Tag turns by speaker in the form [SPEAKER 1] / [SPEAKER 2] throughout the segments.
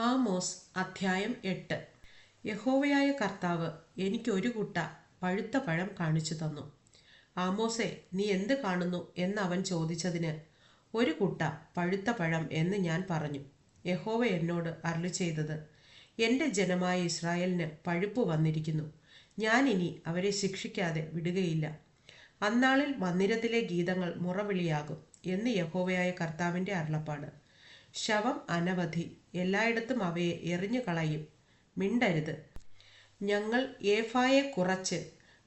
[SPEAKER 1] Amos അധ്യായം എട്ട്. യഹോവയായ കർത്താവ് എനിക്കൊരു കുട്ട പഴുത്ത പഴം കാണിച്ചു തന്നു. ആമോസെ നീ എന്ത് കാണുന്നു എന്ന് അവൻ ചോദിച്ചതിന് ഒരു കുട്ട പഴുത്ത പഴം എന്ന് ഞാൻ പറഞ്ഞു. യഹോവ എന്നോട് അരുളി ചെയ്തത് എന്റെ ജനമായ ഇസ്രായേലിന് പഴുപ്പ് വന്നിരിക്കുന്നു. ഞാൻ ഇനി അവരെ ശിക്ഷിക്കാതെ വിടുകയില്ല. അന്നാളിൽ മന്ദിരത്തിലെ ഗീതങ്ങൾ മുറവിളിയാകും എന്ന് യഹോവയായ കർത്താവിന്റെ അരുളപ്പാട്. ശവം അനവധി. എല്ലായിടത്തും അവയെ എറിഞ്ഞു കളയും. മിണ്ടരുത്. ഞങ്ങൾ ഏഫായെ കുറച്ച്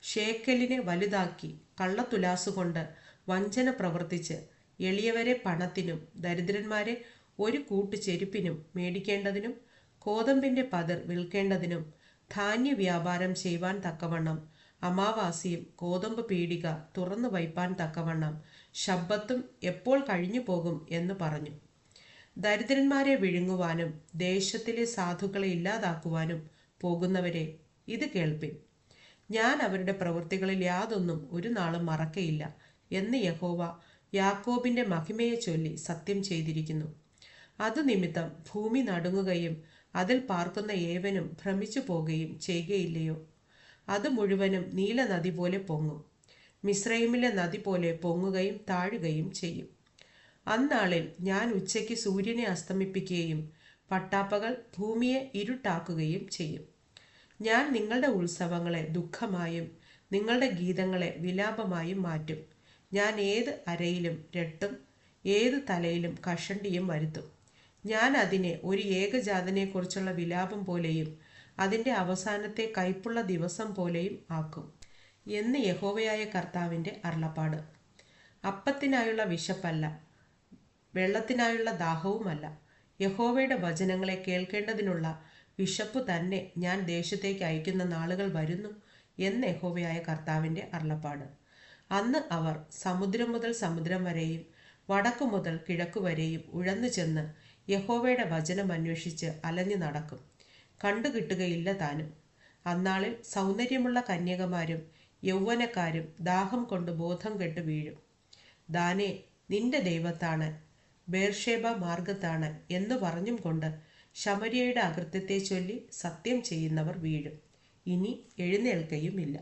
[SPEAKER 1] ഷേക്കലിനെ വലുതാക്കി കള്ളത്തുലാസുകൊണ്ട് വഞ്ചന പ്രവർത്തിച്ച് എളിയവരെ പണത്തിനും ദരിദ്രന്മാരെ ഒരു കൂട്ടു ചെരുപ്പിനും മേടിക്കേണ്ടതിനും കോതമ്പിന്റെ പതിർ വിൽക്കേണ്ടതിനും ധാന്യ വ്യാപാരം ചെയ്യുവാൻ തക്കവണ്ണം അമാവാസിയും കോതമ്പ് പീടിക തുറന്നു വയ്പാൻ തക്കവണ്ണം ശബ്ദത്തും എപ്പോൾ കഴിഞ്ഞു പോകും എന്ന് പറഞ്ഞു. ദരിദ്രന്മാരെ വിഴുങ്ങുവാനും ദേശത്തിലെ സാധുക്കളെ ഇല്ലാതാക്കുവാനും പോകുന്നവരെ ഇത് കേൾപ്പിൻ. ഞാൻ അവരുടെ പ്രവൃത്തികളിൽ യാതൊന്നും ഒരു നാളും മറക്കയില്ല എന്ന് യഹോവ യാക്കോബിന്റെ മഹിമയെ ചൊല്ലി സത്യം ചെയ്തിരിക്കുന്നു. അത് നിമിത്തം ഭൂമി നടുങ്ങുകയും അതിൽ പാർക്കുന്ന ഏവനും ഭ്രമിച്ചു പോകുകയും ചെയ്യുകയില്ലയോ? അത് മുഴുവനും നീല നദി പോലെ പൊങ്ങും. മിശ്രൈമിലെ നദി പോലെ പൊങ്ങുകയും താഴുകയും ചെയ്യും. അന്നാളിൽ ഞാൻ ഉച്ചയ്ക്ക് സൂര്യനെ അസ്തമിപ്പിക്കുകയും പട്ടാപ്പകൾ ഭൂമിയെ ഇരുട്ടാക്കുകയും ചെയ്യും. ഞാൻ നിങ്ങളുടെ ഉത്സവങ്ങളെ ദുഃഖമായും നിങ്ങളുടെ ഗീതങ്ങളെ വിലാപമായും മാറ്റും. ഞാൻ ഏത് അരയിലും രട്ടും ഏത് തലയിലും കഷണ്ടിയും വരുത്തും. ഞാൻ അതിനെ ഒരു ഏകജാതനെക്കുറിച്ചുള്ള വിലാപം പോലെയും അതിന്റെ അവസാനത്തെ കയ്പുള്ള ദിവസം പോലെയും ആക്കും. എന്ന് യഹോവയായ കർത്താവിന്റെ അരുളപ്പാട്. അപ്പത്തിനായുള്ള വിശപ്പല്ല. വെള്ളത്തിനായുള്ള ദാഹവുമല്ല. യഹോവയുടെ വചനങ്ങളെ കേൾക്കേണ്ടതിനുള്ള വിശപ്പ് തന്നെ ഞാൻ ദേശത്തേക്ക് അയക്കുന്ന നാളുകൾ വരുന്നു എന്ന് യഹോവയായ കർത്താവിന്റെ അരുളപ്പാട്. അന്ന് അവർ സമുദ്രം മുതൽ സമുദ്രം വരെയും വടക്കു മുതൽ കിഴക്ക് വരെയും ഉഴന്നു ചെന്ന് യഹോവയുടെ വചനം അന്വേഷിച്ച് അലഞ്ഞു നടക്കും. കണ്ടുകിട്ടുകയില്ല താനും. അന്നാളിൽ സൗന്ദര്യമുള്ള കന്യകമാരും യൗവനക്കാരും ദാഹം കൊണ്ട് ബോധം കെട്ട് വീഴും. ദാനേ നിന്റെ ദൈവത്താണ് ബേർഷേബ മാർഗത്താണ് എന്ന് പറഞ്ഞും കൊണ്ട് ശമരിയയുടെ അകൃത്യത്തെ ചൊല്ലി സത്യം ചെയ്യുന്നവർ വീഴും. ഇനി എഴുന്നേൽക്കയുമില്ല.